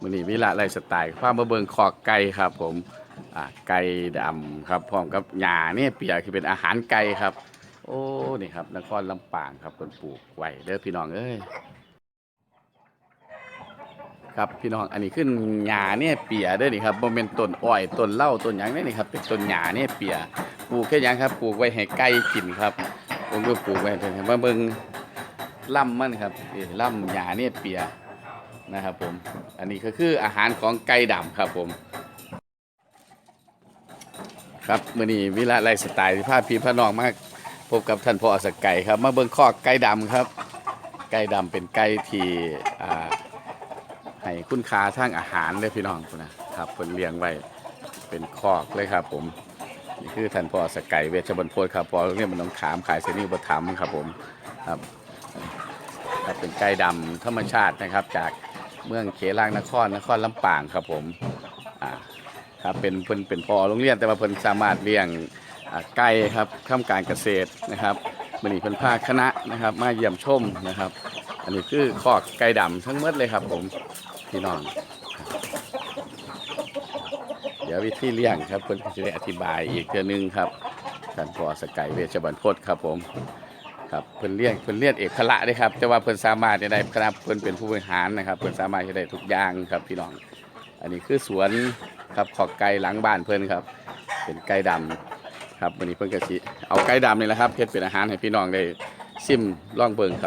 มื้อนี้วิละไลสไตล์พามาเบิ่งคอไก่ครับ ผมอ่าไก่ดำครับพร้อมกับหญ้าเนี่ยเปียคือเป็นอาหารไก่ครับ โอ้นี่ครับนครลำปางครับเพิ่นปลูกไว้เด้อพี่น้องเอ้ยครับพี่น้องอันนี้ขึ้นหญ้าเนี่ยเปียเด้อนี่ครับบ่แม่นต้นอ้อยต้นเหล้าต้นหยังเด้อนี่ครับเป็นต้นหญ้าเนี่ยเปียปลูกแค่หยังครับปลูกไว้ให้ไก่กินครับ ผมก็ปลูกไว้เพิ่นครับมาเบิ่งล่ำมันครับนี่ล่ำหญ้าเนี่ยเปีย นะครับผม อันนี้ก็คืออาหารของไก่ดำครับผม ครับมื้อนี้วิละไลสไตล์ที่พาพี่พน้องมากพบกับท่านพ่อสกไก่ครับมาเบิ่งคอกไก่ดำครับ ไก่ดำเป็นไก่ที่ให้คุณค่าทางอาหารเลยพี่น้องนะครับเพิ่นเลี้ยงไว้เป็นคอกเลยครับผมนี่คือท่านพ่อสกไก่เวชบรรพตครับพอโรงเรียนมันต้องขามขายเสนีอุปถัมครับผมครับครับเป็นไก่ดำธรรมชาตินะครับจาก เมืองเขลางนครนครลำปางครับผมอ่าครับเป็นเพิ่นเป็นพอโรงเรียนแต่ว่าเพิ่นสามารถเลี้ยงไก่ครับข้าการเกษตรนะครับมื้อนี้เพิ่นพาคณะนะครับ มาเยี่ยมชมนะครับ อันนี้คือคอกไก่ดำทั้งหมดเลยครับผมพี่น้อง เดี๋ยววิธีเลี้ยงครับเพิ่นจะได้อธิบายอีกเทื่อนึงครับท่านพอสกายเวชบันพจน์ครับผม ครับเพิ่นเลี้ยงเพิ่นเลี้ยงเอกละด้วยครับแต่ว่าเพิ่นสามารถจะได้ครับเพิ่นเป็นผู้บริหารนะครับเพิ่นสามารถจะได้ทุกอย่างครับพี่น้อง อันนี้คือสวนครับขอกไก่หลังบ้านเพิ่นครับ เป็นไก่ดำครับวันนี้เพิ่นกะสิเอาไก่ดำนี่แหละครับเฮ็ดเป็นอาหารให้พี่น้องได้ซิมล่องเบิงครับ